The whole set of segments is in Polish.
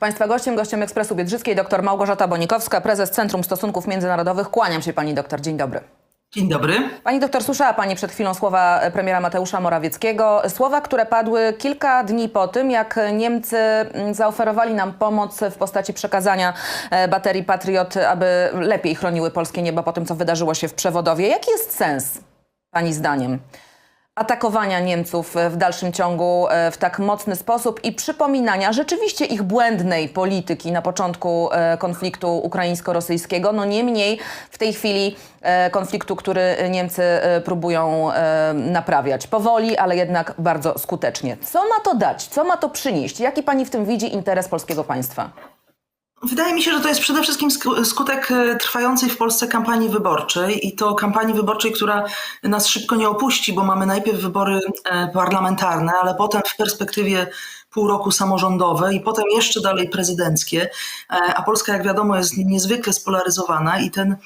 Państwa gościem, gościem Ekspresu Biedrzyckiej, dr Małgorzata Bonikowska, prezes Centrum Stosunków Międzynarodowych. Kłaniam się pani doktor, dzień dobry. Dzień dobry. Pani doktor, słyszała pani przed chwilą słowa premiera Mateusza Morawieckiego. Słowa, które padły kilka dni po tym, jak Niemcy mm, zaoferowali nam pomoc w postaci przekazania e, baterii Patriot, aby lepiej chroniły polskie niebo po tym, co wydarzyło się w Przewodowie. Jaki jest sens, pani zdaniem? Atakowania Niemców w dalszym ciągu e, w tak mocny sposób i przypominania rzeczywiście ich błędnej polityki na początku e, konfliktu ukraińsko-rosyjskiego. No niemniej w tej chwili e, konfliktu, który Niemcy e, próbują e, naprawiać. Powoli, ale jednak bardzo skutecznie. Co ma to dać? Co ma to przynieść? Jaki pani w tym widzi interes polskiego państwa? Wydaje mi się, że to jest przede wszystkim sku- skutek e, trwającej w Polsce kampanii wyborczej i to kampanii wyborczej, która nas szybko nie opuści, bo mamy najpierw wybory e, parlamentarne, ale potem w perspektywie pół roku samorządowe i potem jeszcze dalej prezydenckie, E, a Polska, jak wiadomo, jest niezwykle spolaryzowana i ten,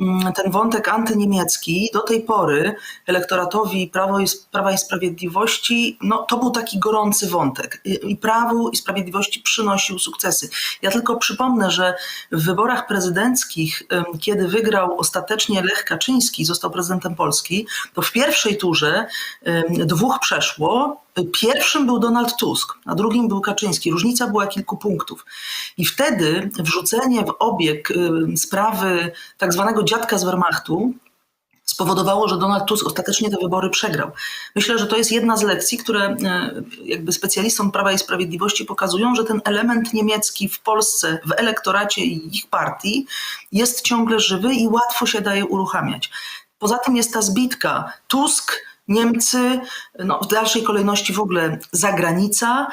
mm, ten wątek antyniemiecki do tej pory elektoratowi Prawo i, Prawa i Sprawiedliwości, no to był taki gorący wątek. I, Prawu i Sprawiedliwości przynosił sukcesy. Ja tylko przypomnę, że w wyborach prezydenckich, kiedy wygrał ostatecznie Lech Kaczyński, został prezydentem Polski, to w pierwszej turze dwóch przeszło, Pierwszym był Donald Tusk, a drugim był Kaczyński. Różnica była kilku punktów. I wtedy wrzucenie w obieg y, sprawy tak zwanego dziadka z Wehrmachtu spowodowało, że Donald Tusk ostatecznie te wybory przegrał. Myślę, że to jest jedna z lekcji, które y, jakby specjalistom Prawa i Sprawiedliwości pokazują, że ten element niemiecki w Polsce, w elektoracie i ich partii jest ciągle żywy i łatwo się daje uruchamiać. Poza tym jest ta zbitka Tusk, Niemcy, no, w dalszej kolejności w ogóle zagranica.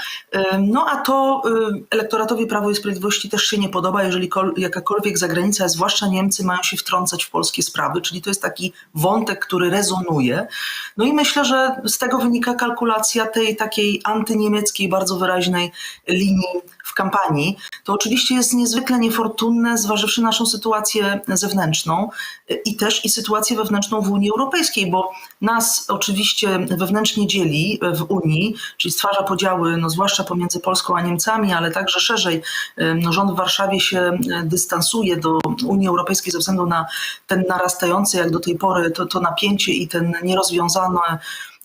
No a to y, elektoratowi Prawo i Sprawiedliwości też się nie podoba, jeżeli kol- jakakolwiek zagranica, zwłaszcza Niemcy, mają się wtrącać w polskie sprawy, czyli to jest taki wątek, który rezonuje. No i myślę, że z tego wynika kalkulacja tej takiej antyniemieckiej, bardzo wyraźnej linii w kampanii. To oczywiście jest niezwykle niefortunne, zważywszy naszą sytuację zewnętrzną y, i też i sytuację wewnętrzną w Unii Europejskiej, bo nas oczywiście wewnętrznie dzieli w Unii, czyli stwarza podziały, no zwłaszcza pomiędzy Polską a Niemcami, ale także szerzej. y, No, rząd w Warszawie się y, dystansuje do Unii Europejskiej ze względu na ten narastający jak do tej pory to, to napięcie i ten nierozwiązany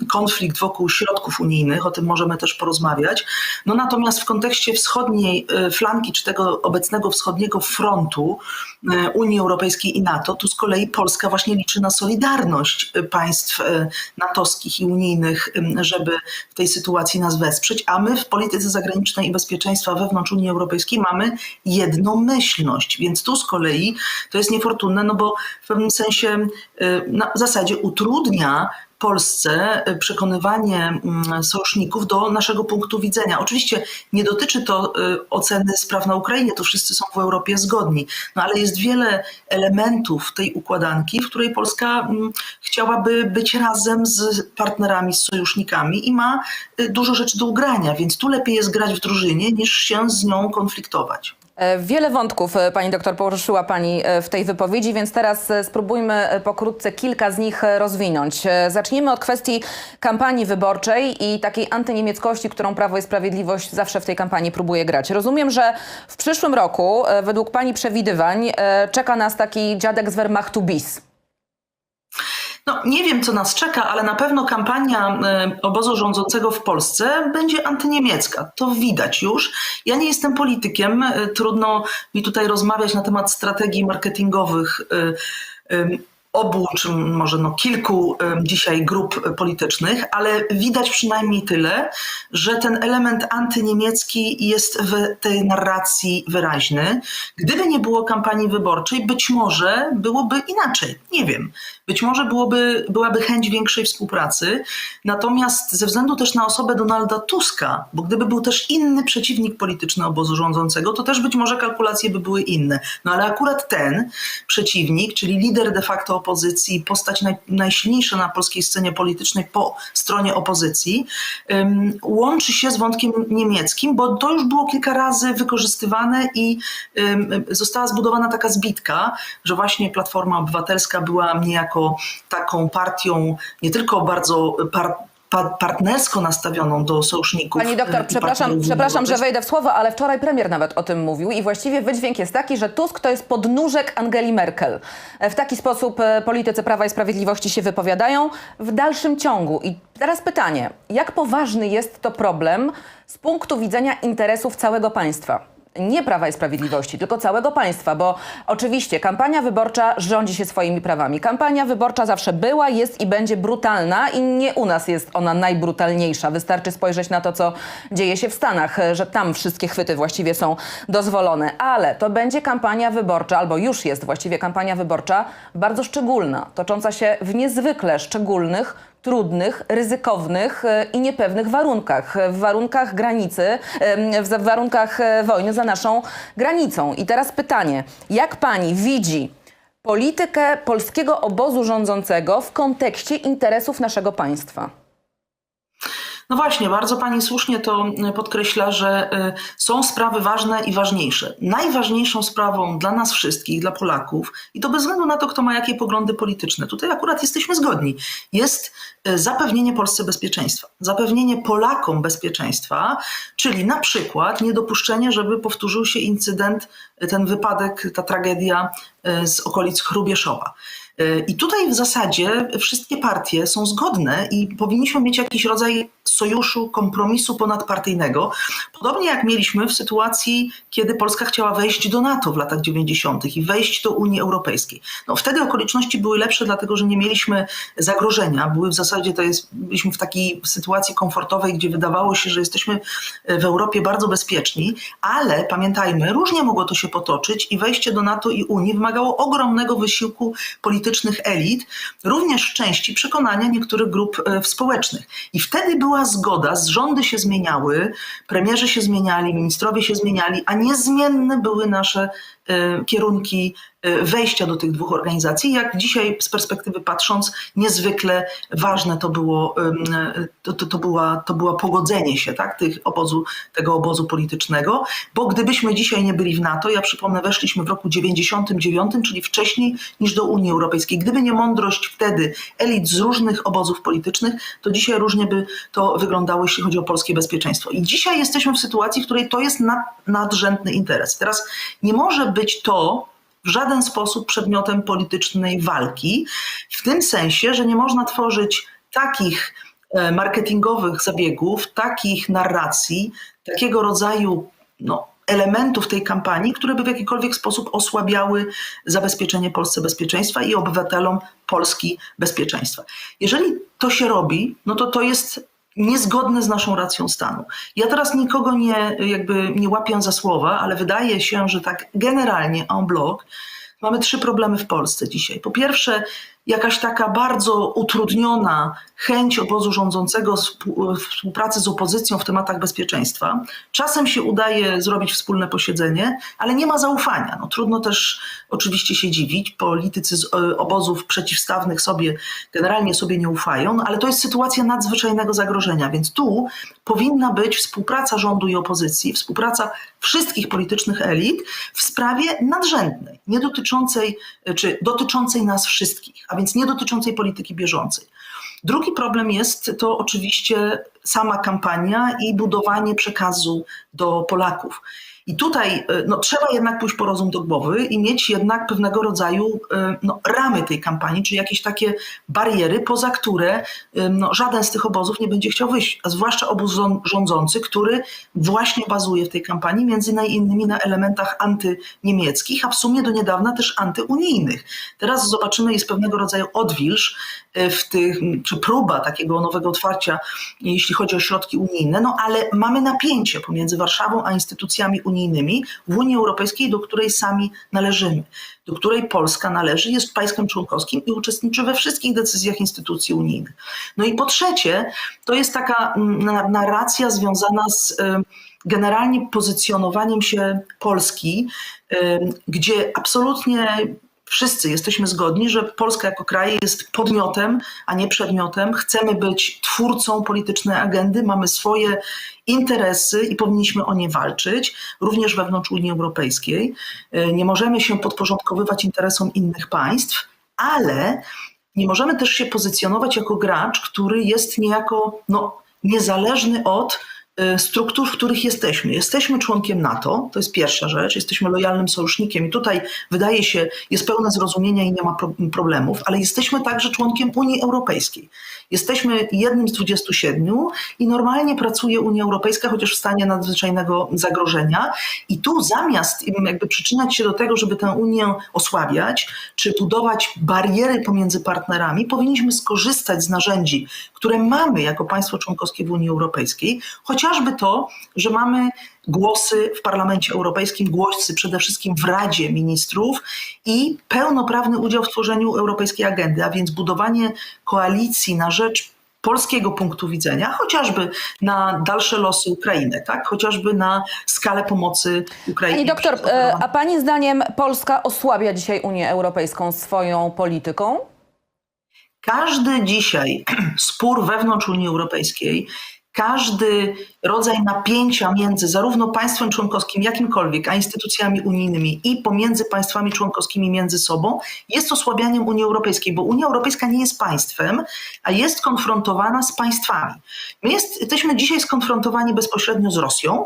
konflikt wokół środków unijnych, o tym możemy też porozmawiać. No natomiast w kontekście wschodniej y, flanki, czy tego obecnego wschodniego frontu y, Unii Europejskiej i NATO, tu z kolei Polska właśnie liczy na solidarność y, państw natowskich i unijnych, żeby w tej sytuacji nas wesprzeć, a my w polityce zagranicznej i bezpieczeństwa wewnątrz Unii Europejskiej mamy jednomyślność, więc tu z kolei to jest niefortunne, no bo w pewnym sensie na zasadzie utrudnia Polsce y, przekonywanie mm, sojuszników do naszego punktu widzenia. Oczywiście nie dotyczy to y, oceny spraw na Ukrainie, to wszyscy są w Europie zgodni, no ale jest wiele elementów tej układanki, w której Polska mm, chciałaby być razem z partnerami, z sojusznikami i ma y, dużo rzeczy do ugrania, więc tu lepiej jest grać w drużynie niż się z nią konfliktować. E, Wiele wątków e, pani doktor poruszyła pani e, w tej wypowiedzi, więc teraz spróbujmy pokrótce kilka z nich rozwinąć. Zacznijmy od kwestii kampanii wyborczej i takiej antyniemieckości, którą Prawo i Sprawiedliwość zawsze w tej kampanii próbuje grać. Rozumiem, że w przyszłym roku, według pani przewidywań, czeka nas taki dziadek z Wehrmachtu bis. No, nie wiem, co nas czeka, ale na pewno kampania e, obozu rządzącego w Polsce będzie antyniemiecka. To widać już. Ja nie jestem politykiem. e, Trudno mi tutaj rozmawiać na temat strategii marketingowych e, obu, czy może no kilku dzisiaj grup politycznych, ale widać przynajmniej tyle, że ten element antyniemiecki jest w tej narracji wyraźny. Gdyby nie było kampanii wyborczej, być może byłoby inaczej. Nie wiem. Być może byłoby, byłaby chęć większej współpracy. Natomiast ze względu też na osobę Donalda Tuska, bo gdyby był też inny przeciwnik polityczny obozu rządzącego, to też być może kalkulacje by były inne. No ale akurat ten przeciwnik, czyli lider de facto opozycji, postać naj, najsilniejsza na polskiej scenie politycznej po stronie opozycji, ym, łączy się z wątkiem niemieckim, bo to już było kilka razy wykorzystywane i ym, została zbudowana taka zbitka, że właśnie Platforma Obywatelska była niejako taką partią nie tylko bardzo par pa- partnersko nastawioną do sojuszników. Pani e, doktor, i przepraszam, przepraszam, że wejdę w słowo, ale wczoraj premier nawet o tym mówił i właściwie wydźwięk jest taki, że Tusk to jest podnóżek Angeli Merkel. W taki sposób e, politycy Prawa i Sprawiedliwości się wypowiadają w dalszym ciągu. I teraz pytanie, jak poważny jest to problem z punktu widzenia interesów całego państwa? Nie Prawa i Sprawiedliwości, tylko całego państwa, bo oczywiście kampania wyborcza rządzi się swoimi prawami. Kampania wyborcza zawsze była, jest i będzie brutalna i nie u nas jest ona najbrutalniejsza. Wystarczy spojrzeć na to, co dzieje się w Stanach, że tam wszystkie chwyty właściwie są dozwolone. Ale to będzie kampania wyborcza, albo już jest właściwie kampania wyborcza, bardzo szczególna, tocząca się w niezwykle szczególnych, trudnych, ryzykownych e, i niepewnych warunkach. W warunkach granicy, w warunkach e, wojny za naszą granicą. I teraz pytanie, jak pani widzi politykę polskiego obozu rządzącego w kontekście interesów naszego państwa? No właśnie, bardzo Pani słusznie to y, podkreśla, że y, są sprawy ważne i ważniejsze. Najważniejszą sprawą dla nas wszystkich, dla Polaków, i to bez względu na to, kto ma jakie poglądy polityczne, tutaj akurat jesteśmy zgodni, jest y, zapewnienie Polsce bezpieczeństwa. Zapewnienie Polakom bezpieczeństwa, czyli na przykład niedopuszczenie, żeby powtórzył się incydent, ten wypadek, ta tragedia z okolic Chrubieszowa. I tutaj w zasadzie wszystkie partie są zgodne i powinniśmy mieć jakiś rodzaj sojuszu, kompromisu ponadpartyjnego. Podobnie jak mieliśmy w sytuacji, kiedy Polska chciała wejść do NATO w latach 90. i wejść do Unii Europejskiej. No, wtedy okoliczności były lepsze, dlatego że nie mieliśmy zagrożenia. Były w zasadzie to jest, byliśmy w takiej sytuacji komfortowej, gdzie wydawało się, że jesteśmy w Europie bardzo bezpieczni, ale pamiętajmy, różnie mogło to się potoczyć i wejście do NATO i Unii wymagało ogromnego wysiłku politycznych elit, również części przekonania niektórych grup e, społecznych. I wtedy była zgoda, rządy się zmieniały, premierzy się zmieniali, ministrowie się zmieniali, a niezmienne były nasze e, kierunki wejścia do tych dwóch organizacji. Jak dzisiaj z perspektywy patrząc, niezwykle ważne to było, to, to, to, była, to była pogodzenie się tak, tych obozu, tego obozu politycznego, bo gdybyśmy dzisiaj nie byli w NATO, ja przypomnę, weszliśmy w roku 99, czyli wcześniej niż do Unii Europejskiej. Gdyby nie mądrość wtedy elit z różnych obozów politycznych, to dzisiaj różnie by to wyglądało, jeśli chodzi o polskie bezpieczeństwo. I dzisiaj jesteśmy w sytuacji, w której to jest nad, nadrzędny interes. Teraz nie może być to w żaden sposób przedmiotem politycznej walki, w tym sensie, że nie można tworzyć takich e, marketingowych zabiegów, takich narracji, takiego rodzaju no, elementów tej kampanii, które by w jakikolwiek sposób osłabiały zabezpieczenie Polsce bezpieczeństwa i obywatelom Polski bezpieczeństwa. Jeżeli to się robi, no to to jest niezgodne z naszą racją stanu. Ja teraz nikogo nie, jakby nie łapię za słowa, ale wydaje się, że tak generalnie en bloc mamy trzy problemy w Polsce dzisiaj. Po pierwsze, jakaś taka bardzo utrudniona chęć obozu rządzącego współ- współpracy z opozycją w tematach bezpieczeństwa. Czasem się udaje zrobić wspólne posiedzenie, ale nie ma zaufania. No, trudno też oczywiście się dziwić. Politycy z e, obozów przeciwstawnych sobie generalnie sobie nie ufają, no, ale to jest sytuacja nadzwyczajnego zagrożenia, więc tu powinna być współpraca rządu i opozycji, współpraca wszystkich politycznych elit w sprawie nadrzędnej, nie dotyczącej, czy dotyczącej nas wszystkich, a więc nie dotyczącej polityki bieżącej. Drugi problem jest to oczywiście sama kampania i budowanie przekazu do Polaków. I tutaj y, no, trzeba jednak pójść po rozum do głowy i mieć jednak pewnego rodzaju y, no, ramy tej kampanii, czy jakieś takie bariery, poza które y, no, żaden z tych obozów nie będzie chciał wyjść, a zwłaszcza obóz rząd- rządzący, który właśnie bazuje w tej kampanii między innymi na elementach antyniemieckich, a w sumie do niedawna też antyunijnych. Teraz zobaczymy, jest pewnego rodzaju odwilż w tych, czy próba takiego nowego otwarcia, jeśli chodzi o środki unijne, no ale mamy napięcie pomiędzy Warszawą a instytucjami unijnymi w Unii Europejskiej, do której sami należymy, do której Polska należy, jest państwem członkowskim i uczestniczy we wszystkich decyzjach instytucji unijnych. No i po trzecie, to jest taka mm, na- narracja związana z generalnie pozycjonowaniem się Polski, gdzie absolutnie wszyscy jesteśmy zgodni, że Polska jako kraj jest podmiotem, a nie przedmiotem. Chcemy być twórcą politycznej agendy, mamy swoje interesy i powinniśmy o nie walczyć, również wewnątrz Unii Europejskiej. Y, Nie możemy się podporządkowywać interesom innych państw, ale nie możemy też się pozycjonować jako gracz, który jest niejako no, niezależny od struktur, w których jesteśmy. Jesteśmy członkiem NATO, to jest pierwsza rzecz, jesteśmy lojalnym sojusznikiem i tutaj wydaje się, jest pełne zrozumienia i nie ma pro- problemów, ale jesteśmy także członkiem Unii Europejskiej. Jesteśmy jednym z 27 i normalnie pracuje Unia Europejska, chociaż w stanie nadzwyczajnego zagrożenia. I tu zamiast jakby przyczyniać się do tego, żeby tę Unię osłabiać, czy budować bariery pomiędzy partnerami, powinniśmy skorzystać z narzędzi, które mamy jako państwo członkowskie w Unii Europejskiej, chociażby to, że mamy głosy w Parlamencie Europejskim, głosy przede wszystkim w Radzie Ministrów i pełnoprawny udział w tworzeniu europejskiej agendy, a więc budowanie koalicji na rzecz polskiego punktu widzenia, chociażby na dalsze losy Ukrainy, tak? chociażby na skalę pomocy Ukrainie. Pani doktor, e, a pani zdaniem Polska osłabia dzisiaj Unię Europejską swoją polityką? Każdy dzisiaj spór wewnątrz Unii Europejskiej, każdy rodzaj napięcia między zarówno państwem członkowskim, jakimkolwiek, a instytucjami unijnymi i pomiędzy państwami członkowskimi między sobą jest osłabianiem Unii Europejskiej, bo Unia Europejska nie jest państwem, a jest konfrontowana z państwami. My jest, jesteśmy dzisiaj skonfrontowani bezpośrednio z Rosją,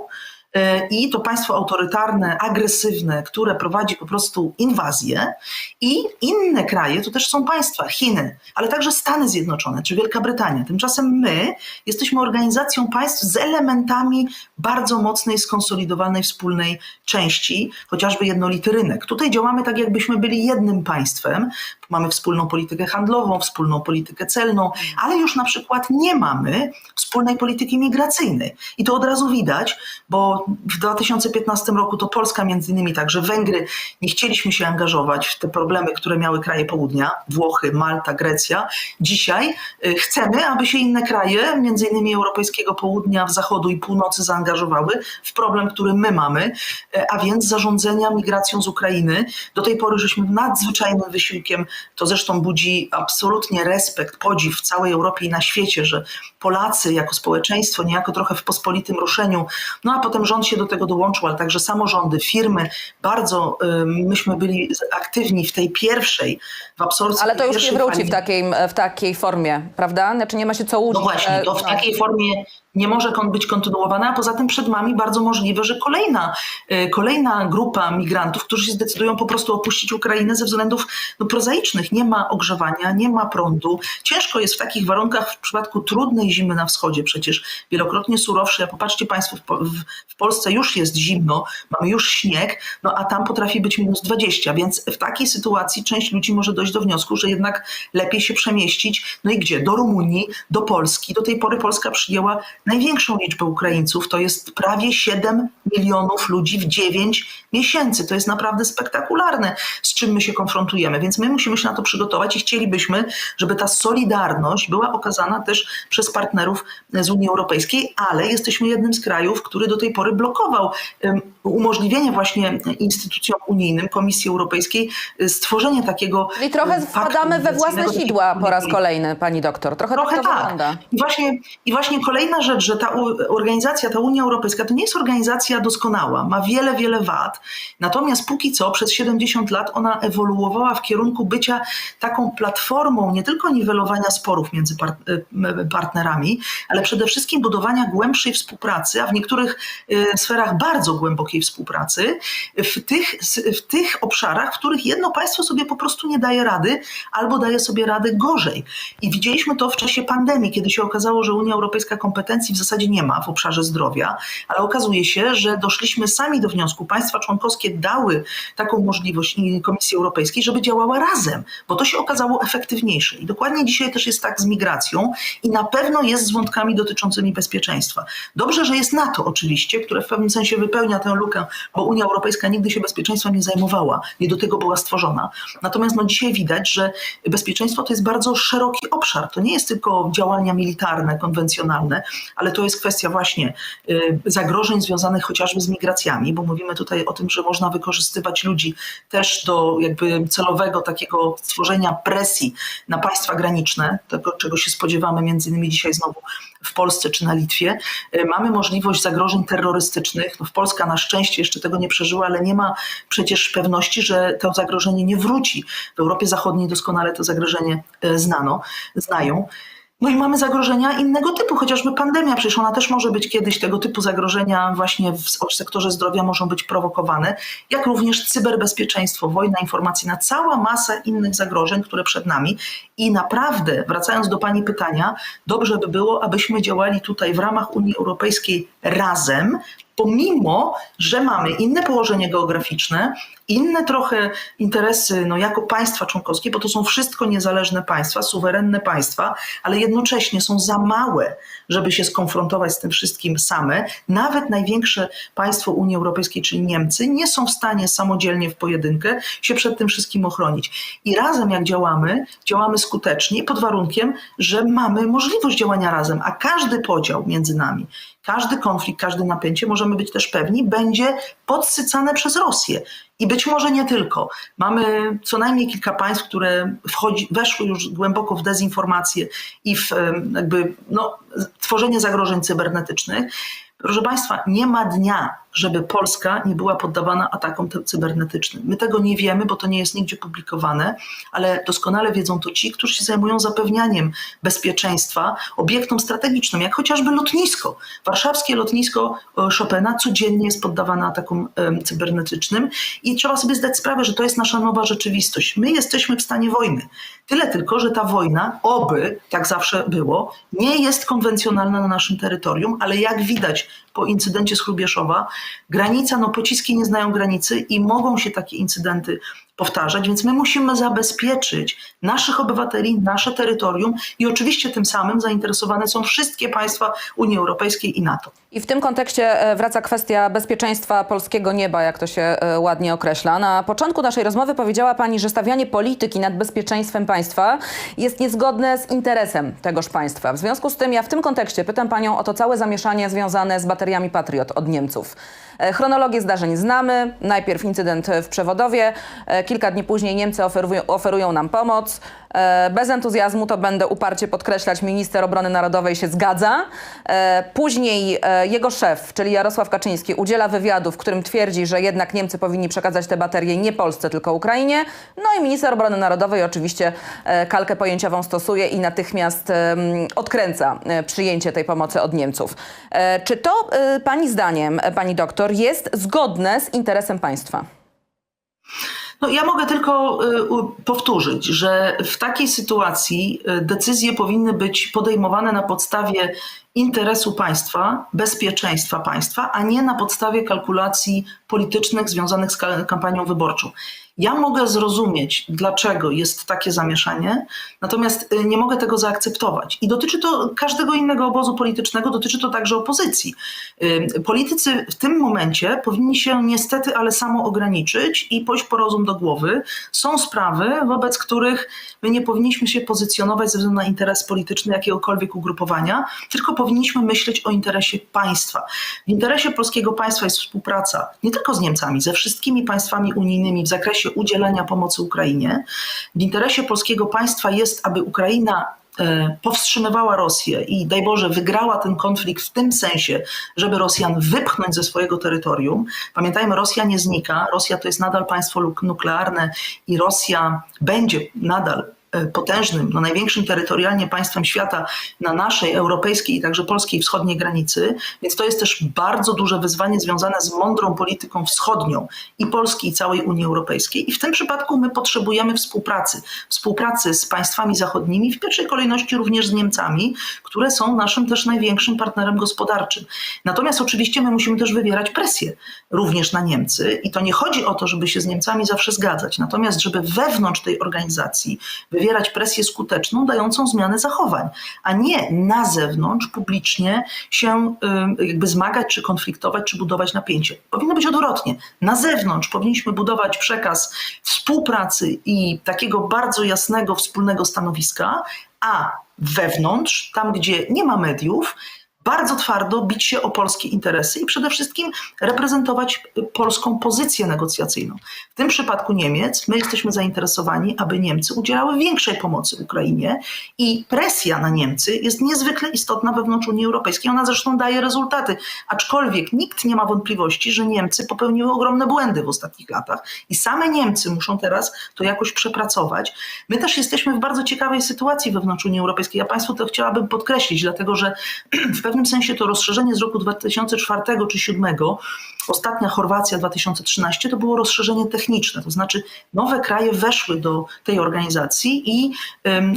i to państwo autorytarne, agresywne, które prowadzi po prostu inwazję i inne kraje, to też są państwa, Chiny, ale także Stany Zjednoczone czy Wielka Brytania. Tymczasem my jesteśmy organizacją państw z elementami bardzo mocnej, skonsolidowanej wspólnej części, chociażby jednolity rynek. Tutaj działamy tak, jakbyśmy byli jednym państwem. Mamy wspólną politykę handlową, wspólną politykę celną, ale już na przykład nie mamy wspólnej polityki migracyjnej. I to od razu widać, bo w 2015 roku to Polska, między innymi także Węgry, nie chcieliśmy się angażować w te problemy, które miały kraje południa, Włochy, Malta, Grecja. Dzisiaj y, chcemy, aby się inne kraje, między innymi europejskiego południa, zachodu i północy zaangażowały w problem, który my mamy, y, a więc zarządzania migracją z Ukrainy. Do tej pory żeśmy nadzwyczajnym wysiłkiem, to zresztą budzi absolutnie respekt, podziw w całej Europie i na świecie, że Polacy jako społeczeństwo, niejako trochę w pospolitym ruszeniu, no a potem rząd się do tego dołączył, ale także samorządy, firmy, bardzo myśmy byli aktywni w tej pierwszej, w absorpcji Ale to już nie wróci fali. w takiej, w takiej formie, prawda? Znaczy nie ma się co łudzić. No właśnie, to w takiej formie nie może być kontynuowana, a poza tym przed nami bardzo możliwe, że kolejna, y, kolejna grupa migrantów, którzy się zdecydują po prostu opuścić Ukrainę ze względów no, prozaicznych. Nie ma ogrzewania, nie ma prądu. Ciężko jest w takich warunkach w przypadku trudnej zimy na wschodzie, przecież wielokrotnie surowsze. Popatrzcie Państwo, w, w Polsce już jest zimno, mamy już śnieg, no a tam potrafi być minus 20, więc w takiej sytuacji część ludzi może dojść do wniosku, że jednak lepiej się przemieścić. No i gdzie? Do Rumunii, do Polski. Do tej pory Polska przyjęła największą liczbę Ukraińców. To jest prawie 7 milionów ludzi w 9 miesięcy. To jest naprawdę spektakularne, z czym my się konfrontujemy. Więc my musimy się na to przygotować i chcielibyśmy, żeby ta solidarność była okazana też przez partnerów z Unii Europejskiej, ale jesteśmy jednym z krajów, który do tej pory blokował umożliwienie właśnie instytucjom unijnym, Komisji Europejskiej, y, stworzenie takiego Czyli trochę em, paktu wpadamy we własne sidła po raz kolejny, pani doktor. Trochę, Trochę tak to tak. wygląda. I właśnie, I właśnie kolejna rzecz, że ta organizacja, ta Unia Europejska to nie jest organizacja doskonała, ma wiele, wiele wad. Natomiast póki co przez 70 lat ona ewoluowała w kierunku bycia taką platformą nie tylko niwelowania sporów między par- partnerami, ale przede wszystkim budowania głębszej współpracy, a w niektórych e, sferach bardzo głębokiej współpracy w tych, w tych obszarach, w których jedno państwo sobie po prostu nie daje rady albo daje sobie radę gorzej. I widzieliśmy to w czasie pandemii, kiedy się okazało, że Unia Europejska kompetencji w zasadzie nie ma w obszarze zdrowia, ale okazuje się, że doszliśmy sami do wniosku, państwa członkowskie dały taką możliwość Komisji Europejskiej, żeby działała razem, bo to się okazało efektywniejsze. I dokładnie dzisiaj też jest tak z migracją i na pewno jest z wątkami dotyczącymi bezpieczeństwa. Dobrze, że jest NATO oczywiście, które w pewnym sensie wypełnia tę lukę, bo Unia Europejska nigdy się bezpieczeństwem nie zajmowała, nie do tego była stworzona. Natomiast no, dzisiaj widać, że bezpieczeństwo to jest bardzo szeroki obszar. To nie jest tylko działania militarne, konwencjonalne, ale to jest kwestia właśnie y, zagrożeń związanych chociażby z migracjami, bo mówimy tutaj o tym, że można wykorzystywać ludzi też do jakby celowego takiego stworzenia presji na państwa graniczne, tego czego się spodziewamy między innymi dzisiaj znowu w Polsce czy na Litwie. Y, Mamy możliwość zagrożeń terrorystycznych. No, Polska na szczęście jeszcze tego nie przeżyła, ale nie ma przecież pewności, że to zagrożenie nie wróci. W Europie Zachodniej doskonale to zagrożenie e, znano, znają. No i mamy zagrożenia innego typu, chociażby pandemia, przecież ona też może być kiedyś tego typu zagrożenia właśnie w sektorze zdrowia mogą być prowokowane, jak również cyberbezpieczeństwo, wojna informacyjna, cała masa innych zagrożeń, które przed nami. I naprawdę, wracając do Pani pytania, dobrze by było, abyśmy działali tutaj w ramach Unii Europejskiej razem, pomimo, że mamy inne położenie geograficzne, inne trochę interesy no, jako państwa członkowskie, bo to są wszystko niezależne państwa, suwerenne państwa, ale jednocześnie są za małe, żeby się skonfrontować z tym wszystkim same. Nawet największe państwo Unii Europejskiej, czyli Niemcy, nie są w stanie samodzielnie w pojedynkę się przed tym wszystkim ochronić. I razem jak działamy, działamy skutecznie pod warunkiem, że mamy możliwość działania razem, a każdy podział między nami, każdy konflikt, każde napięcie, możemy być też pewni, będzie podsycane przez Rosję. I być może nie tylko. Mamy co najmniej kilka państw, które wchodzi, weszły już głęboko w dezinformację i w jakby no, tworzenie zagrożeń cybernetycznych. Proszę Państwa, nie ma dnia, żeby Polska nie była poddawana atakom cybernetycznym. My tego nie wiemy, bo to nie jest nigdzie publikowane, ale doskonale wiedzą to ci, którzy się zajmują zapewnianiem bezpieczeństwa obiektom strategicznym, jak chociażby lotnisko. Warszawskie lotnisko e, Chopina codziennie jest poddawane atakom cybernetycznym i trzeba sobie zdać sprawę, że to jest nasza nowa rzeczywistość. My jesteśmy w stanie wojny. Tyle tylko, że ta wojna, oby, tak zawsze było, nie jest konwencjonalna na naszym terytorium, ale jak widać po incydencie z Hrubieszowa, granica, no pociski nie znają granicy i mogą się takie incydenty powtarzać, więc my musimy zabezpieczyć naszych obywateli, nasze terytorium i oczywiście tym samym zainteresowane są wszystkie państwa Unii Europejskiej i NATO. I w tym kontekście e, wraca kwestia bezpieczeństwa polskiego nieba, jak to się e, ładnie określa. Na początku naszej rozmowy powiedziała Pani, że stawianie polityki nad bezpieczeństwem państwa jest niezgodne z interesem tegoż państwa. W związku z tym ja w tym kontekście pytam Panią o to całe zamieszanie związane z bateriami Patriot od Niemców. E, Chronologię zdarzeń znamy. Najpierw incydent w Przewodowie. E, Kilka dni później Niemcy oferują, oferują nam pomoc. E, Bez entuzjazmu to będę uparcie podkreślać, minister obrony narodowej się zgadza. Później jego szef, czyli Jarosław Kaczyński, udziela wywiadu, w którym twierdzi, że jednak Niemcy powinni przekazać te baterie nie Polsce, tylko Ukrainie. No i minister obrony narodowej oczywiście kalkę pojęciową stosuje i natychmiast odkręca przyjęcie tej pomocy od Niemców. Czy to pani zdaniem, pani doktor, jest zgodne z interesem państwa? No, ja mogę tylko y, powtórzyć, że w takiej sytuacji y, decyzje powinny być podejmowane na podstawie interesu państwa, bezpieczeństwa państwa, a nie na podstawie kalkulacji politycznych związanych z ka- kampanią wyborczą. Ja mogę zrozumieć, dlaczego jest takie zamieszanie, natomiast y, nie mogę tego zaakceptować. I dotyczy to każdego innego obozu politycznego, dotyczy to także opozycji. Y, Politycy w tym momencie powinni się niestety, ale samo ograniczyć i pójść po rozum do głowy. Są sprawy, wobec których my nie powinniśmy się pozycjonować ze względu na interes polityczny jakiegokolwiek ugrupowania, tylko powinniśmy myśleć o interesie państwa. W interesie polskiego państwa jest współpraca nie tylko z Niemcami, ze wszystkimi państwami unijnymi w zakresie udzielania pomocy Ukrainie. W interesie polskiego państwa jest, aby Ukraina e, powstrzymywała Rosję i daj Boże wygrała ten konflikt w tym sensie, żeby Rosjan wypchnąć ze swojego terytorium. Pamiętajmy, Rosja nie znika, Rosja to jest nadal państwo nuklearne i Rosja będzie nadal potężnym, no największym terytorialnie państwem świata na naszej europejskiej i także polskiej wschodniej granicy, więc to jest też bardzo duże wyzwanie związane z mądrą polityką wschodnią i Polski i całej Unii Europejskiej. I w tym przypadku my potrzebujemy współpracy, współpracy z państwami zachodnimi, w pierwszej kolejności również z Niemcami, które są naszym też największym partnerem gospodarczym. Natomiast oczywiście my musimy też wywierać presję również na Niemcy i to nie chodzi o to, żeby się z Niemcami zawsze zgadzać, natomiast żeby wewnątrz tej organizacji wywierać presję skuteczną, dającą zmianę zachowań, a nie na zewnątrz publicznie się y, jakby zmagać, czy konfliktować, czy budować napięcie. Powinno być odwrotnie. Na zewnątrz powinniśmy budować przekaz współpracy i takiego bardzo jasnego wspólnego stanowiska, a wewnątrz, tam gdzie nie ma mediów, bardzo twardo bić się o polskie interesy i przede wszystkim reprezentować polską pozycję negocjacyjną. W tym przypadku Niemiec, my jesteśmy zainteresowani, aby Niemcy udzielały większej pomocy Ukrainie i presja na Niemcy jest niezwykle istotna wewnątrz Unii Europejskiej. Ona zresztą daje rezultaty, aczkolwiek nikt nie ma wątpliwości, że Niemcy popełniły ogromne błędy w ostatnich latach i same Niemcy muszą teraz to jakoś przepracować. My też jesteśmy w bardzo ciekawej sytuacji wewnątrz Unii Europejskiej. Ja Państwu to chciałabym podkreślić, dlatego że w pewnym sensie to rozszerzenie z roku 2004 czy 2007, ostatnia Chorwacja 2013, to było rozszerzenie techniczne, to znaczy nowe kraje weszły do tej organizacji i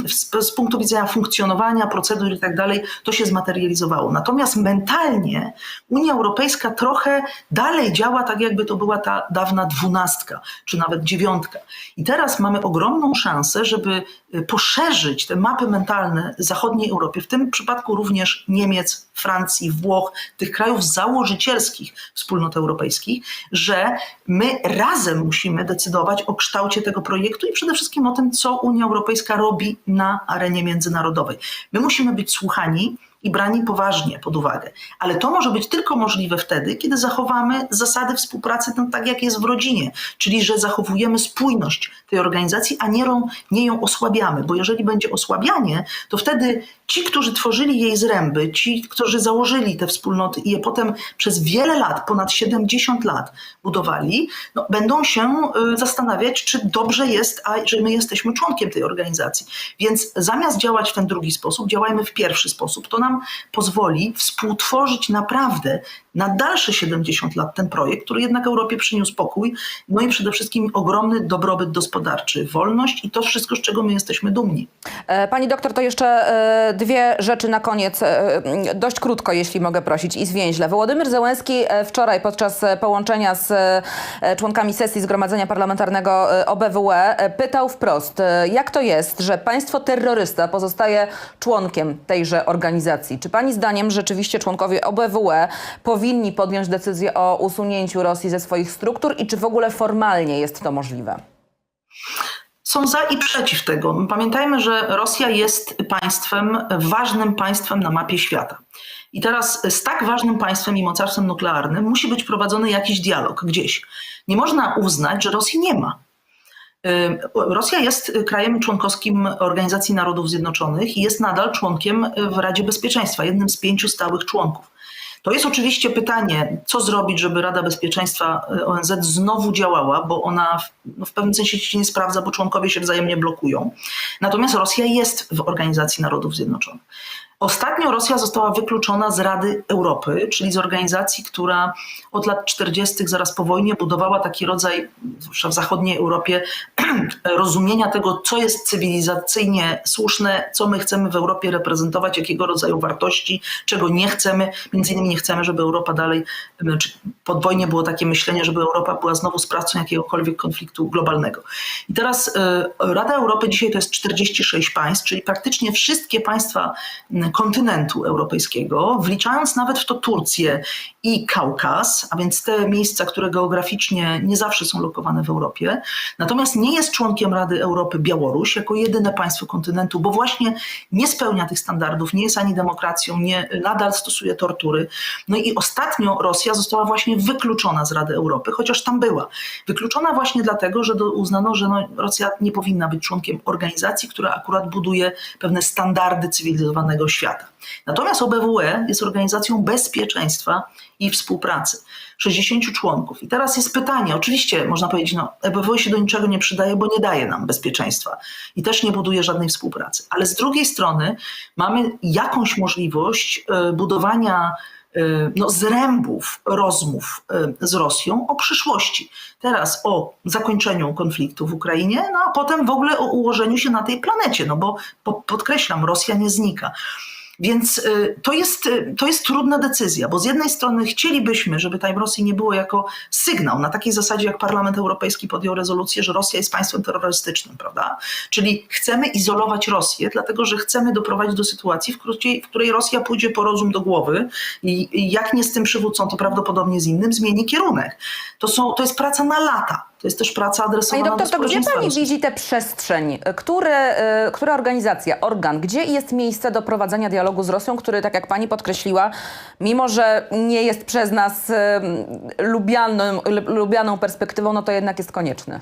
z, z punktu widzenia funkcjonowania, procedur i tak dalej, to się zmaterializowało. Natomiast mentalnie Unia Europejska trochę dalej działa tak, jakby to była ta dawna dwunastka, czy nawet dziewiątka. I teraz mamy ogromną szansę, żeby y, poszerzyć te mapy mentalne zachodniej Europie, w tym przypadku również Niemiec, Francji, Włoch, tych krajów założycielskich wspólnot europejskich, że my razem musimy decydować o kształcie tego projektu i przede wszystkim o tym, co Unia Europejska robi na arenie międzynarodowej. My musimy być słuchani i brani poważnie pod uwagę. Ale to może być tylko możliwe wtedy, kiedy zachowamy zasady współpracy, no, tak jak jest w rodzinie, czyli że zachowujemy spójność tej organizacji, a nie, ją- nie ją osłabiamy, bo jeżeli będzie osłabianie, to wtedy ci, którzy tworzyli jej zręby, ci, którzy założyli te wspólnoty i je potem przez wiele lat, ponad 70 lat budowali, no, będą się y, zastanawiać, czy dobrze jest, a że my jesteśmy członkiem tej organizacji. Więc zamiast działać w ten drugi sposób, działajmy w pierwszy sposób. To nam pozwoli współtworzyć naprawdę na dalsze 70 lat ten projekt, który jednak Europie przyniósł pokój, no i przede wszystkim ogromny dobrobyt gospodarczy, wolność i to wszystko, z czego my jesteśmy dumni. E, Pani doktor, to jeszcze e, dwie rzeczy na koniec, e, dość krótko, jeśli mogę prosić, i zwięźle. Wołodymyr Zełenski wczoraj podczas połączenia z członkami sesji Zgromadzenia Parlamentarnego OBWE pytał wprost, jak to jest, że państwo terrorysta pozostaje członkiem tejże organizacji. Czy pani zdaniem rzeczywiście członkowie OBWE powinni podjąć decyzję o usunięciu Rosji ze swoich struktur i czy w ogóle formalnie jest to możliwe? Są za i przeciw tego. Pamiętajmy, że Rosja jest państwem, ważnym państwem na mapie świata. I teraz z tak ważnym państwem i mocarstwem nuklearnym musi być prowadzony jakiś dialog gdzieś. Nie można uznać, że Rosji nie ma. Rosja jest krajem członkowskim Organizacji Narodów Zjednoczonych i jest nadal członkiem w Radzie Bezpieczeństwa, jednym z pięciu stałych członków. To jest oczywiście pytanie, co zrobić, żeby Rada Bezpieczeństwa y, ONZ znowu działała, bo ona w, no w pewnym sensie się nie sprawdza, bo członkowie się wzajemnie blokują. Natomiast Rosja jest w Organizacji Narodów Zjednoczonych. Ostatnio Rosja została wykluczona z Rady Europy, czyli z organizacji, która od lat 40., zaraz po wojnie, budowała taki rodzaj, zwłaszcza w zachodniej Europie, rozumienia tego, co jest cywilizacyjnie słuszne, co my chcemy w Europie reprezentować, jakiego rodzaju wartości, czego nie chcemy. Między innymi nie chcemy, żeby Europa dalej, znaczy pod wojnie było takie myślenie, żeby Europa była znowu sprawcą jakiegokolwiek konfliktu globalnego. I teraz y, Rada Europy dzisiaj to jest 46 państw, czyli praktycznie wszystkie państwa kontynentu europejskiego, wliczając nawet w to Turcję i Kaukaz, a więc te miejsca, które geograficznie nie zawsze są lokowane w Europie. Natomiast nie jest członkiem Rady Europy Białoruś jako jedyne państwo kontynentu, bo właśnie nie spełnia tych standardów, nie jest ani demokracją, nie, nadal stosuje tortury. No i ostatnio Rosja została właśnie wykluczona z Rady Europy, chociaż tam była. Wykluczona właśnie dlatego, że do, uznano, że no, Rosja nie powinna być członkiem organizacji, która akurat buduje pewne standardy cywilizowanego świata. Natomiast OBWE jest organizacją bezpieczeństwa i współpracy. 60 członków. I teraz jest pytanie, oczywiście można powiedzieć, no OBWE się do niczego nie przydaje, bo nie daje nam bezpieczeństwa i też nie buduje żadnej współpracy. Ale z drugiej strony mamy jakąś możliwość e, budowania e, no, zrębów rozmów e, z Rosją o przyszłości. Teraz o zakończeniu konfliktu w Ukrainie, no a potem w ogóle o ułożeniu się na tej planecie, no bo po, podkreślam, Rosja nie znika. Więc y, to jest, y, to jest trudna decyzja, bo z jednej strony chcielibyśmy, żeby tej Rosji nie było jako sygnał, na takiej zasadzie jak Parlament Europejski podjął rezolucję, że Rosja jest państwem terrorystycznym, prawda? Czyli chcemy izolować Rosję, dlatego że chcemy doprowadzić do sytuacji, w której, w której Rosja pójdzie po rozum do głowy i jak nie z tym przywódcą, to prawdopodobnie z innym, zmieni kierunek. To, są, to jest praca na lata. To jest też praca adresowana doktor, do to gdzie pani widzi tę przestrzeń? Które, y, która organizacja, organ, gdzie jest miejsce do prowadzenia dialogu z Rosją, który, tak jak pani podkreśliła, mimo że nie jest przez nas lubianym, lubianą perspektywą, no to jednak jest konieczny.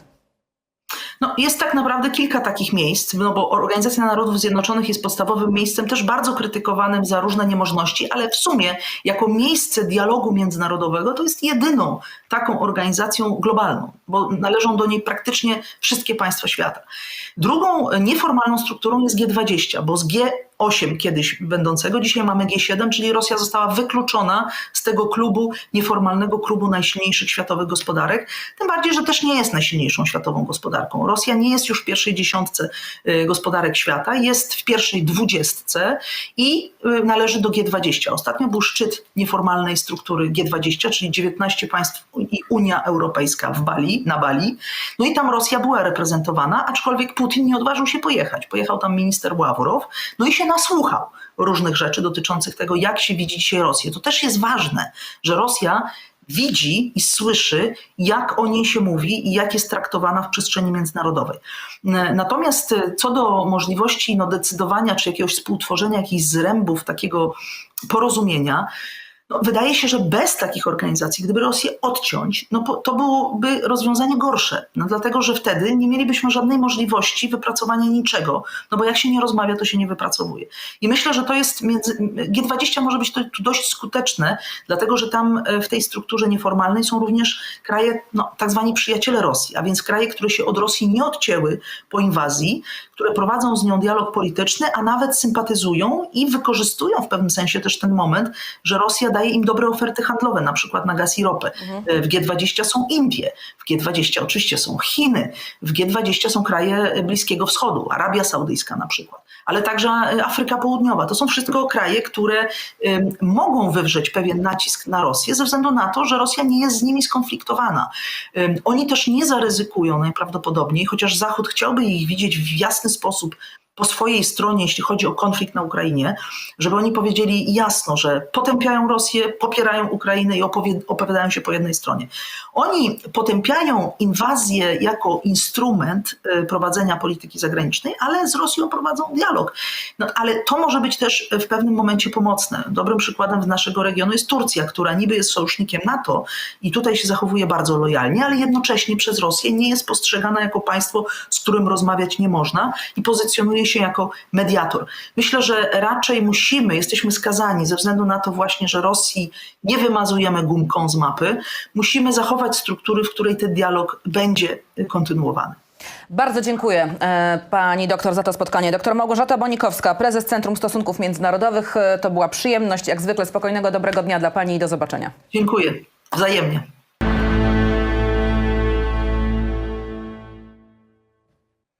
No, jest tak naprawdę kilka takich miejsc, no bo Organizacja Narodów Zjednoczonych jest podstawowym miejscem, też bardzo krytykowanym za różne niemożności, ale w sumie jako miejsce dialogu międzynarodowego to jest jedyną taką organizacją globalną, bo należą do niej praktycznie wszystkie państwa świata. Drugą nieformalną strukturą jest G20, bo z G8 kiedyś będącego, dzisiaj mamy G7, czyli Rosja została wykluczona z tego klubu, nieformalnego klubu najsilniejszych światowych gospodarek, tym bardziej, że też nie jest najsilniejszą światową gospodarką. Rosja nie jest już w pierwszej dziesiątce y, gospodarek świata, jest w pierwszej dwudziestce i y, należy do G20. Ostatnio był szczyt nieformalnej struktury G20, czyli 19 państw i Unia Europejska w Bali, na Bali. No i tam Rosja była reprezentowana, aczkolwiek Putin nie odważył się pojechać. Pojechał tam minister Ławrow, no i się nasłuchał różnych rzeczy dotyczących tego, jak się widzi dzisiaj Rosję. To też jest ważne, że Rosja widzi i słyszy, jak o niej się mówi i jak jest traktowana w przestrzeni międzynarodowej. Natomiast co do możliwości no, decydowania czy jakiegoś współtworzenia jakichś zrębów takiego porozumienia, no, wydaje się, że bez takich organizacji, gdyby Rosję odciąć, no, to byłoby rozwiązanie gorsze. No, dlatego, że wtedy nie mielibyśmy żadnej możliwości wypracowania niczego, no bo jak się nie rozmawia, to się nie wypracowuje. I myślę, że to jest między... G20 może być tu dość skuteczne, dlatego że tam e, w tej strukturze nieformalnej są również kraje, no, tak zwani przyjaciele Rosji, a więc kraje, które się od Rosji nie odcięły po inwazji, które prowadzą z nią dialog polityczny, a nawet sympatyzują i wykorzystują w pewnym sensie też ten moment, że Rosja daje im dobre oferty handlowe, na przykład na gaz i ropę. E, W G20 są Indie, w G20 oczywiście są Chiny, w G20 są kraje Bliskiego Wschodu, Arabia Saudyjska na przykład, ale także e, Afryka Południowa. To są wszystko kraje, które mogą wywrzeć pewien nacisk na Rosję ze względu na to, że Rosja nie jest z nimi skonfliktowana. Oni też nie zaryzykują najprawdopodobniej, chociaż Zachód chciałby ich widzieć w jasny sposób po swojej stronie, jeśli chodzi o konflikt na Ukrainie, żeby oni powiedzieli jasno, że potępiają Rosję, popierają Ukrainę i opowiadają się po jednej stronie. Oni potępiają inwazję jako instrument e, prowadzenia polityki zagranicznej, ale z Rosją prowadzą dialog. No, ale to może być też w pewnym momencie pomocne. Dobrym przykładem z naszego regionu jest Turcja, która niby jest sojusznikiem NATO i tutaj się zachowuje bardzo lojalnie, ale jednocześnie przez Rosję nie jest postrzegana jako państwo, z którym rozmawiać nie można i pozycjonuje się jako mediator. Myślę, że raczej musimy, jesteśmy skazani ze względu na to właśnie, że Rosji nie wymazujemy gumką z mapy, musimy zachować struktury, w której ten dialog będzie kontynuowany. Bardzo dziękuję e, pani doktor za to spotkanie. Doktor Małgorzata Bonikowska, prezes Centrum Stosunków Międzynarodowych. E, To była przyjemność. Jak zwykle spokojnego, dobrego dnia dla pani i do zobaczenia. Dziękuję. Wzajemnie.